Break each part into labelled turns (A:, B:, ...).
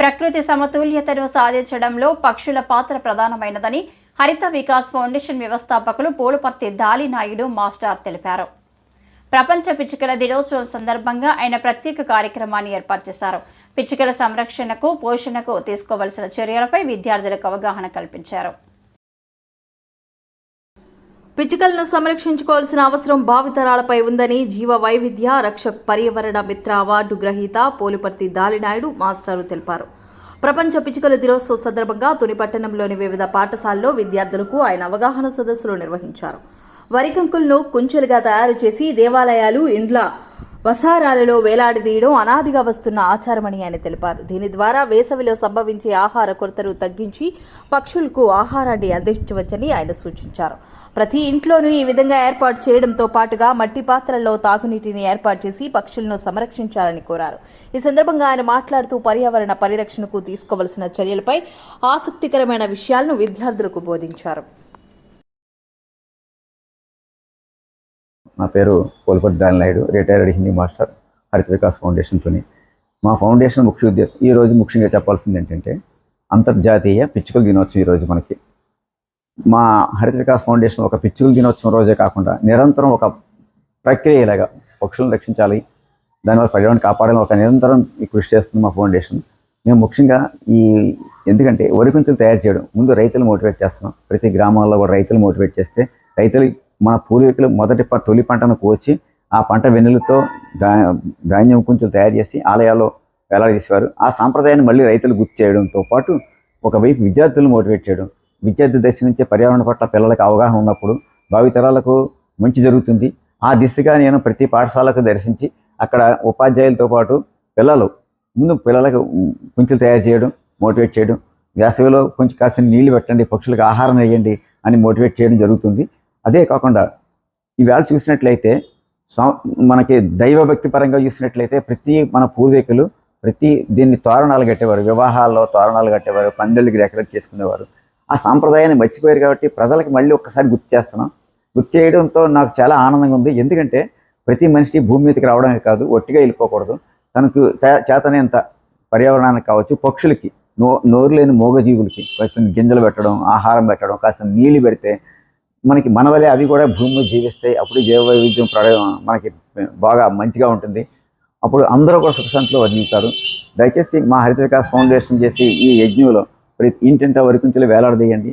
A: ప్రకృతి సమతుల్యతను సాధించడంలో పక్షుల పాత్ర ప్రధానమైనదని హరిత వికాస్ ఫౌండేషన్ వ్యవస్థాపకులు పోలుపర్తి దాలినాయుడు మాస్టర్ తెలిపారు. ప్రపంచ పిచ్చుకల దినోత్సవం సందర్భంగా ఆయన ప్రత్యేక కార్యక్రమాన్ని ఏర్పాటు చేశారు. పిచ్చుకల సంరక్షణకు పోషణకు తీసుకోవలసిన చర్యలపై విద్యార్థులకు అవగాహన కల్పించారు.
B: పిచ్చుకలను సంరక్షించుకోవాల్సిన అవసరం భావితరాలపై ఉందని జీవ వైవిధ్య రక్షక్ పర్యావరణ మిత్ర అవార్డు గ్రహీత పోలిపర్తి దాలినాయుడు మాస్టారు తెలిపారు. ప్రపంచ పిచ్చుకల దినోత్సవ సందర్భంగా తుని పట్టణంలోని వివిధ పాఠశాలలో విద్యార్థులకు ఆయన అవగాహన సదస్సులు నిర్వహించారు. వరికంకులను కుంచెలుగా తయారు చేసి దేవాలయాలు ఇండ్ల వసారాలలో వేలాడదీయడం అనాదిగా వస్తున్న ఆచారమని ఆయన తెలిపారు. దీని ద్వారా వేసవిలో సంభవించే ఆహార కొరతను తగ్గించి పక్షులకు ఆహారాన్ని అందించవచ్చని ఆయన సూచించారు. ప్రతి ఇంట్లోనూ ఈ విధంగా ఏర్పాటు చేయడంతో పాటుగా మట్టి పాత్రల్లో తాగునీటిని ఏర్పాటు చేసి పక్షులను సంరక్షించాలని కోరారు. ఈ సందర్భంగా ఆయన మాట్లాడుతూ పర్యావరణ పరిరక్షణకు తీసుకోవలసిన చర్యలపై ఆసక్తికరమైన విషయాలను విద్యార్థులకు బోధించారు.
C: నా పేరు పోల్పట్టి దానినాయుడు రిటైర్డ్ హిందీ మాస్టర్ హరిత వికాస్ ఫౌండేషన్తోని మా ఫౌండేషన్ ముఖ్య ఉద్దేశం ఈ రోజు ముఖ్యంగా చెప్పాల్సింది ఏంటంటే అంతర్జాతీయ పిచ్చుకల దినోత్సవం ఈరోజు మనకి. మా హరిత వికాస్ ఫౌండేషన్ ఒక పిచ్చుకల దినోత్సవం రోజే కాకుండా నిరంతరం ఒక ప్రక్రియ ఇలాగా పక్షులను రక్షించాలి దానివల్ల పర్యావరణం కాపాడాలని ఒక నిరంతరం ఈ కృషి చేస్తుంది మా ఫౌండేషన్ మేము ముఖ్యంగా ఈ ఎందుకంటే వరి కుంచెలు తయారు చేయడం ముందు రైతులు మోటివేట్ చేస్తున్నాం. ప్రతి గ్రామాల్లో కూడా రైతులు మోటివేట్ చేస్తే రైతులు మన పూర్వీకులు మొదటి ప- తొలి పంటను కోసి ఆ పంట వెన్నులతో ధాన్యం కుంచులు తయారు చేసి ఆలయాల్లో వేలాడదీసేవారు ఆ సాంప్రదాయాన్ని మళ్ళీ రైతులు గుర్తు చేయడంతో పాటు ఒకవైపు విద్యార్థులను మోటివేట్ చేయడం విద్యార్థి దశ నుంచే పర్యావరణ పట్ల పిల్లలకు అవగాహన ఉన్నప్పుడు భావితరాలకు మంచి జరుగుతుంది. ఆ దిశగా నేను ప్రతి పాఠశాలకు దర్శించి అక్కడ ఉపాధ్యాయులతో పాటు పిల్లలు ముందు పిల్లలకు కుంచులు తయారు చేయడం మోటివేట్ చేయడం వేసవిలో కొంచెం కాసిన నీళ్ళు పెట్టండి పక్షులకు ఆహారం వేయండి అని మోటివేట్ చేయడం జరుగుతుంది. అదే కాకుండా ఈవేళ చూసినట్లయితే మనకి దైవభక్తి పరంగా చూసినట్లయితే ప్రతి మన పూర్వీకులు ప్రతి దీన్ని తోరణాలు కట్టేవారు వివాహాల్లో తోరణాలు కట్టేవారు పందిళ్ళకి డెకరేట్ చేసుకునేవారు. ఆ సాంప్రదాయాన్ని మర్చిపోయారు కాబట్టి ప్రజలకు మళ్ళీ ఒక్కసారి గుర్తు చేస్తున్నాం. గుర్తు చేయడంతో నాకు చాలా ఆనందంగా ఉంది. ఎందుకంటే ప్రతి మనిషి భూమి మీదకి రావడమే కాదు ఒట్టిగా వెళ్ళిపోకూడదు. తనకు చేతనేంత పర్యావరణానికి కావచ్చు పక్షులకి నో నోరు లేని మూగజీవులకి కాసిన గింజలు పెట్టడం ఆహారం పెట్టడం కాసిన నీళ్ళు పెడితే మనకి మన వలె అవి కూడా భూమి జీవిస్తాయి. అప్పుడు జీవ వైవిధ్యం ప్రడ మనకి బాగా మంచిగా ఉంటుంది. అప్పుడు అందరూ కూడా సుఖశాంతిలో వర్ణిస్తారు. దయచేసి మా హరిత వికాస్ ఫౌండేషన్ చేసి ఈ యజ్ఞంలో ప్రతి ఇంటింటా వరికుంచెలు వేలాడదీయండి.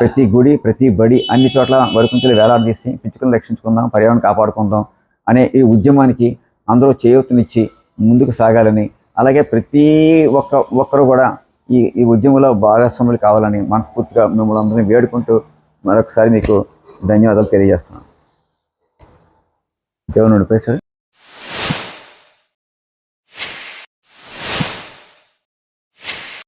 C: ప్రతి గుడి ప్రతి బడి అన్ని చోట్ల వరికుంచెలు వేలాడదీసి పిచ్చుకలను రక్షించుకుందాం పర్యావరణం కాపాడుకుందాం అనే ఈ ఉద్యమానికి అందరూ చేయూతనిచ్చి ముందుకు సాగాలని అలాగే ప్రతి ఒక్క ఒక్కరు కూడా ఈ ఈ ఉద్యమంలో భాగస్వాములు కావాలని మనస్ఫూర్తిగా మిమ్మల్ని అందరినీ వేడుకుంటూ మరొకసారి మీకు ధన్యవాదాలు తెలియజేస్తున్నాను. దేవుని సార్